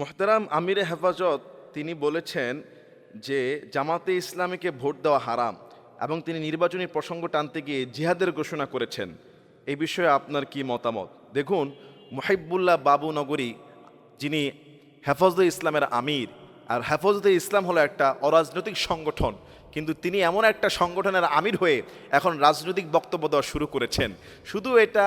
মোহতারাম আমিরে হেফাজত তিনি বলেছেন যে জামাতে ইসলামীকে ভোট দেওয়া হারাম এবং তিনি নির্বাচনী প্রসঙ্গ টানতে গিয়ে জিহাদের ঘোষণা করেছেন। এই বিষয়ে আপনার কি মতামত? দেখুন, মুহিবুল্লাহ বাবু নগরী, যিনি হেফাজতে ইসলামের আমির, আর হেফাজতে ইসলাম হলো একটা অরাজনৈতিক সংগঠন, কিন্তু তিনি এমন একটা সংগঠনের আমির হয়ে এখন রাজনৈতিক বক্তব্য দেওয়া শুরু করেছেন। শুধু এটা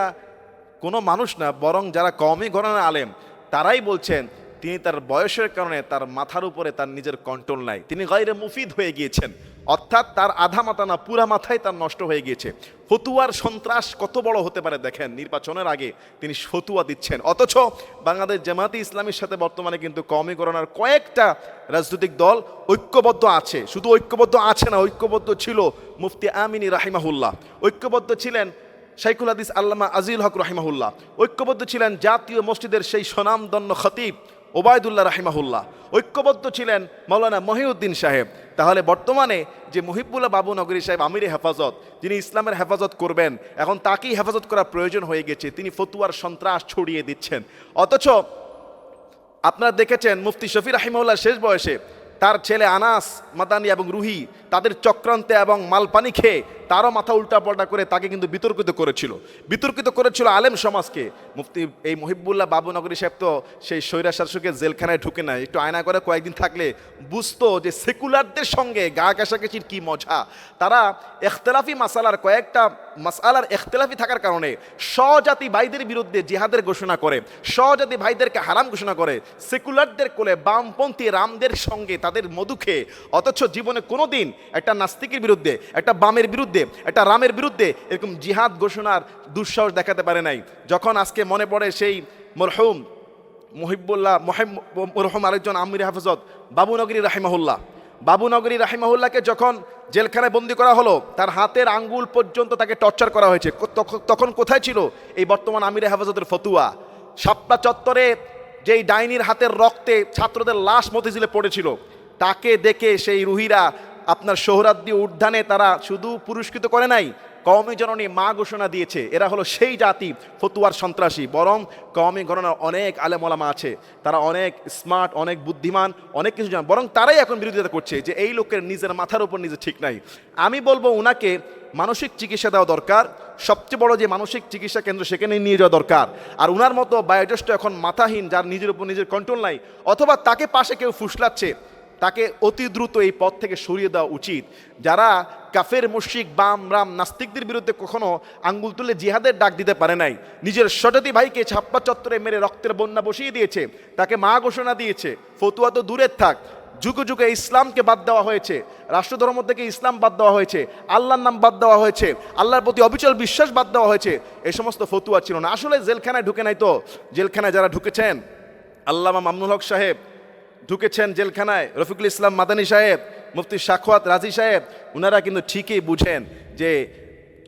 কোনো মানুষ না, বরং যারা কমই গণনা আলেম, তারাই বলছেন তিনি তার বয়সের কারণে তার মাথার উপরে তার নিজের কন্ট্রোল নাই। তিনি গাইরে মুফিদ হয়ে গিয়েছেন। অর্থাৎ তার আধা মাথা না, পুরা মাথায় তার নষ্ট হয়ে গিয়েছে। ফতুয়ার সন্ত্রাস কত বড় হতে পারে দেখেন, নির্বাচনের আগে তিনি ফতুয়া দিচ্ছেন। অথচ বাংলাদেশ জামাতি ইসলামের সাথে বর্তমানে কিন্তু কমই গণনার কয়েকটা রাজনৈতিক দল ঐক্যবদ্ধ আছে। শুধু ঐক্যবদ্ধ আছে না, ঐক্যবদ্ধ ছিল মুফতি আমিনী রাহিমাহুল্লাহ। ঐক্যবদ্ধ ছিলেন শাইখুল হাদিস আল্লামা আজিল হক রাহিমাহুল্লাহ। ঐক্যবদ্ধ ছিলেন জাতীয় মসজিদের সেই স্বনামদন্য খতিব ওবায়দুল্লাহ রাহিমাহুল্লাহ ঐক্যবদ্ধ ছিলেন মৌলানা মহিউদ্দিন সাহেব। তাহলে বর্তমানে যে মহিবুল্লাহ বাবু নগরী সাহেব আমিরে হেফাজত, যিনি ইসলামের হেফাজত করবেন, এখন তাকেই হেফাজত করা প্রয়োজন হয়ে গেছে, তিনি ফতুয়ার সন্ত্রাস ছড়িয়ে দিচ্ছেন। অথচ আপনারা দেখেছেন মুফতি শফি রাহিমউল্লাহ শেষ বয়সে তার ছেলে আনাস মাদানি এবং রুহি তাদের চক্রান্তে এবং মালপানি খেয়ে তারও মাথা উল্টাপাল্টা করে তাকে কিন্তু বিতর্কিত করেছিল। বিতর্কিত করেছিল আলেম সমাজকে। মুফতি এই মহিবুল্লাহ বাবুনগরী সাহেব তো সেই স্বৈরা শাসকের জেলখানায় ঢুকে নাই। একটু আয়না করে কয়েকদিন থাকলে বুঝতো যে সেকুলারদের সঙ্গে গা কাছাকাছির কী মজা। তারা এখতলাফি মাসালার কয়েকটা মাসালার এখতলাফি থাকার কারণে স্বজাতি ভাইদের বিরুদ্ধে জিহাদের ঘোষণা করে, স্বজাতি ভাইদেরকে হারাম ঘোষণা করে, সেকুলারদের কোলে বামপন্থী রামদের সঙ্গে তাদের মধু খেয়ে অথচ জীবনে কোনো দিন একটা নাস্তিকের বিরুদ্ধে, একটা বামের বিরুদ্ধে একটা রামের বিরুদ্ধে এরকম জিহাদ ঘোষণার দুঃসাহস দেখাতে পারে নাই। যখন আজকে মনে পড়ে সেই মরহুম মহিবুল্লাহ মরহুম আরেকজন আমির হাফজত বাবুনগরী রাহিমাহুল্লাহ। বাবুনগরী রাহিমাহুল্লাহকে যখন জেলখানায় বন্দি করা হলো, তার হাতের আঙ্গুল পর্যন্ত তাকে টর্চার করা হয়েছে। তখন কোথায় ছিল এই বর্তমান আমির হেফাজতের ফতুয়া? সাপটা চত্বরে যেই ডাইনির হাতের রক্তে ছাত্রদের লাশ মতিঝিলে পড়েছিল, তাকে দেখে সেই রুহিরা আপনার সোহরাদ্দি উদ্যানে তারা শুধু পুরস্কৃত করে নাই, কওমি জননী মা ঘোষণা দিয়েছে, এরা হলো সেই জাতি, ফতুয়ার সন্ত্রাসী। বরং কওমি গণনার অনেক আলেমলামা আছে, তারা অনেক স্মার্ট, অনেক বুদ্ধিমান, অনেক কিছু জান, বরং তারাই এখন বিরোধিতা করছে যে এই লোকের নিজের মাথার উপর নিজে ঠিক নাই। আমি বলব ওনাকে মানসিক চিকিৎসা দেওয়া দরকার, সবচেয়ে বড় যে মানসিক চিকিৎসা কেন্দ্র সেখানে নিয়ে যাওয়া দরকার। আর উনার মতো বায়োজ্যেষ্ঠ এখন মাথাহীন, যার নিজের উপর নিজের কন্ট্রোল নাই, অথবা তাকে পাশে কেউ ফুসলাচ্ছে তাকে অতি দ্রুত এই পথ থেকে সরিয়ে দেওয়া উচিত। যারা কাফের মুশিক বাম, রাম, নাস্তিকদের বিরুদ্ধে কখনো আঙ্গুল তুলে জিহাদের ডাক দিতে পারে নাই। নিজের সজাতি ভাইকে ছাপ্পা চত্বরে মেরে রক্তের বন্যা বসিয়ে দিয়েছে। তাকে মা ঘোষণা দিয়েছে, ফতুয়া তো দূরের থাক। যুগে যুগে ইসলামকে বাদ দেওয়া হয়েছে। রাষ্ট্রধর্ম থেকে ইসলাম বাদ দেওয়া হয়েছে। আল্লাহর নাম বাদ দেওয়া হয়েছে। আল্লাহর প্রতি অবিচল বিশ্বাস বাদ দেওয়া হয়েছে। এই সমস্ত ফতুয়া ছিল না। আসলে জেলখানায় ঢুকে নাই তো? জেলখানায় যারা ঢুকেছেন, আল্লামা মামনুল হক সাহেব ঢুকেছেন জেলখানায়। রফিকুল ইসলাম মাদানী সাহেব, মুফতি সাখওয়াত রাজি সাহেব ওনারা কিন্তু ঠিকই বুঝেন যে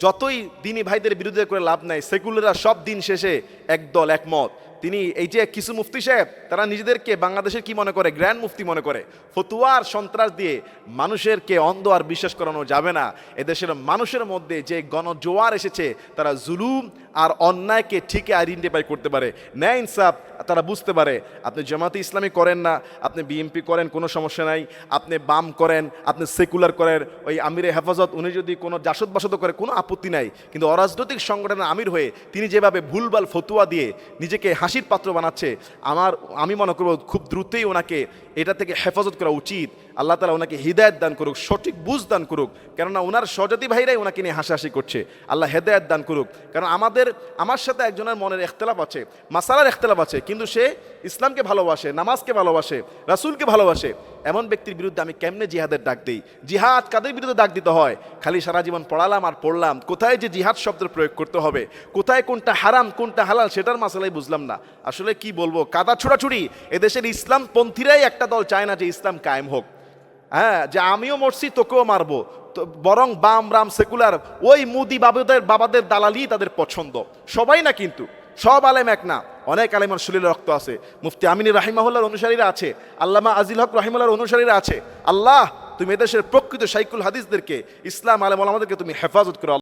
যতই দিনী ভাইদের বিরুদ্ধে করে লাভ নাই, সেকুলাররা সব দিন শেষে একদল একমত তিনি এই যে কিছু মুফতি সাহেব, তারা নিজেদেরকে বাংলাদেশের কি মনে করে? গ্র্যান্ড মুফতি মনে করে। ফতুয়ার সন্ত্রাস দিয়ে মানুষেরকে অন্ধ আর বিশ্বাস করানো যাবে না। এদেশের মানুষের মধ্যে যে গণজোয়ার এসেছে, তারা জুলুম আর অন্যায়কে ঠিকই আইডেন্টিফাই করতে পারে। ন্যায় ইনসাফ তারা বুঝতে পারে। আপনি জামাতে ইসলামী করেন না, আপনি বিএমপি করেন, কোনো সমস্যা নাই। আপনি বাম করেন, আপনি সেকুলার করেন। ওই আমিরে হেফাজত, উনি যদি কোনো জাসদ বাসদ করে, কোনো আপত্তি নাই। কিন্তু অরাজনৈতিক সংগঠনের আমির হয়ে তিনি যেভাবে ভুলভাল ফতুয়া দিয়ে নিজেকে হাসির পাত্র বানাচ্ছে, আমার, আমি মনে করব খুব দ্রুতই ওনাকে এটা থেকে হেফাজত করা উচিত। আল্লাহ তালা ওনাকে হৃদায়ত দান করুক, সঠিক বুঝ দান করুক। কেননা ওনার স্বজাতি ভাইরাই ওনাকে নিয়ে হাসাহাসি করছে। আল্লাহ হেদায়ত দান করুক। কারণ আমাদের, আমার সাথে একজনের মনের এখতলাফ আছে, মাসালার এখতলাফ আছে, কিন্তু সে ইসলামকে ভালোবাসে, নামাজকে ভালোবাসে, রাসুলকে ভালোবাসে। এমন ব্যক্তির বিরুদ্ধে আমি কেমনে জিহাদের ডাক দিই? জিহাদ কাদের বিরুদ্ধে ডাক দিতে হয়? খালি সারা জীবন পড়ালাম আর পড়লাম, কোথায় যে জিহাদ শব্দের প্রয়োগ করতে হবে? কোথায় কোনটা হারাম, কোনটা হালাল, সেটার মাসালাই বুঝলাম না। আসলে কি বলব? কাদা ছোড়াছুড়ি। এদেশের ইসলাম পন্থীরাই একটা দল চায় না যে ইসলাম কায়েম হোক। হ্যাঁ যে আমিও মরছি, তোকেও মারবো। বরং বাম রাম সেকুলার, ওই মুদি বাবুদের, বাবাদের দালালি তাদের পছন্দ। সবাই না কিন্তু, সব আলেম এক না। অনেক আলেম শরীরের রক্ত আছে। মুফতি আমিনী রাহিমাহুল্লার অনুসারীরা আছে, আল্লামা আজিল হক রাহিমুল্লার অনুসারীরা আছে। আল্লাহ, তুমি এদেশের প্রকৃত সাইকুল হাদিসদেরকে, ইসলাম আলেম আমাদেরকে তুমি হেফাজত করো।